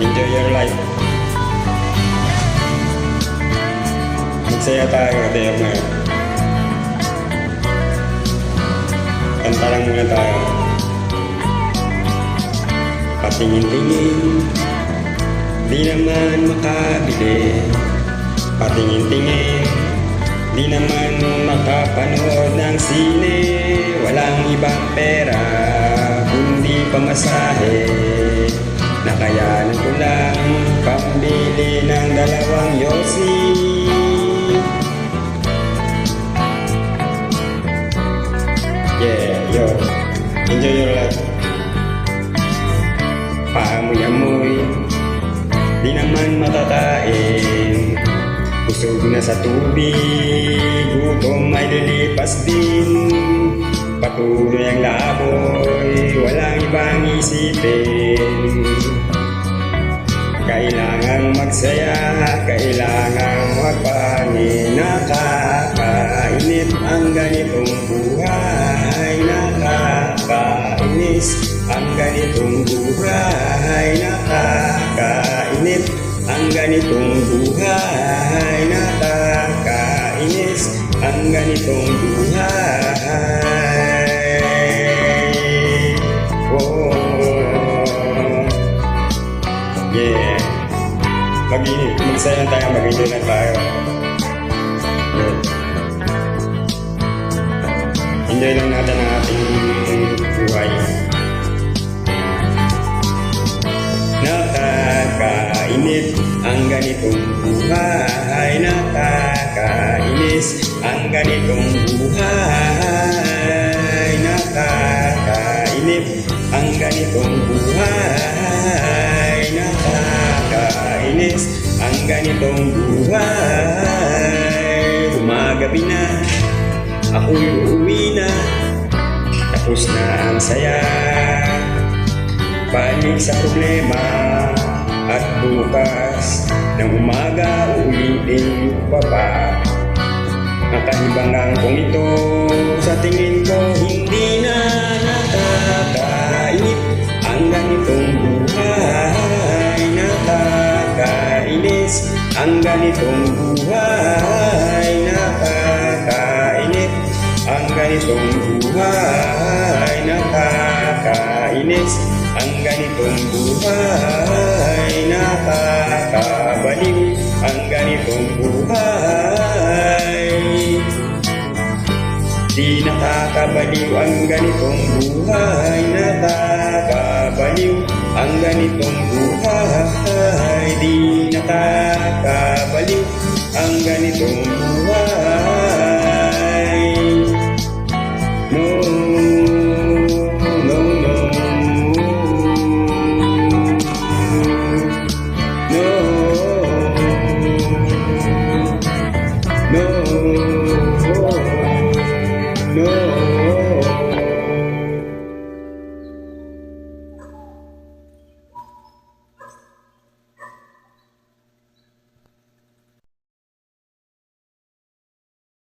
Enjoy your life. Magsaya tayo, Ate Erna. Kanta lang muna tayo. Patingin-tingin, di naman makabili. Patingin-tingin, di naman makapanood ng sine. Walang ibang pera, kundi pamasahe. Nakayanan ko lang pambili ng dalawang yosi. Yeah, yo. Enjoy your life. Paamoy-amoy, di naman matatae. Busog na sa tubig, gutom ay lilipas din. Patuloy ang laboy, walang ibang isipin. Kailangang magsaya, kailangang magpangin Nakakainip ang ganitong buhay. Nakakainis ang ganitong buhay. Nakakainip ang ganitong buhay. Nakakainis ang ganitong buhay Yeah. Mag magsaya tayo, mag-enjoy na tayo. Yeah. Enjoy lang natin ang ating buhay. Nakakainit ang ganitong buhay. Nakakainis ang ganitong buhay. Nakakainip ang ganitong buhay. Ganitong buhay. Gumagabi na, ako'y uuwi na. Tapos na ang saya. Balik sa problema at bukas ng umaga ulitin pa pa. Nakahibang kong ito sa tingin ko hindi na nakakainip ang ganitong ang ganitong buhay nakakainip ang ganitong buhay nakakainis ang ganitong buhay nakakabaliw ang ganitong buhay Di nakakabaliw ang ganitong buhay Nakakabaliw ang ganitong buhay Di nakakabaliw ganitong buhay No, no, no No, no, no, no.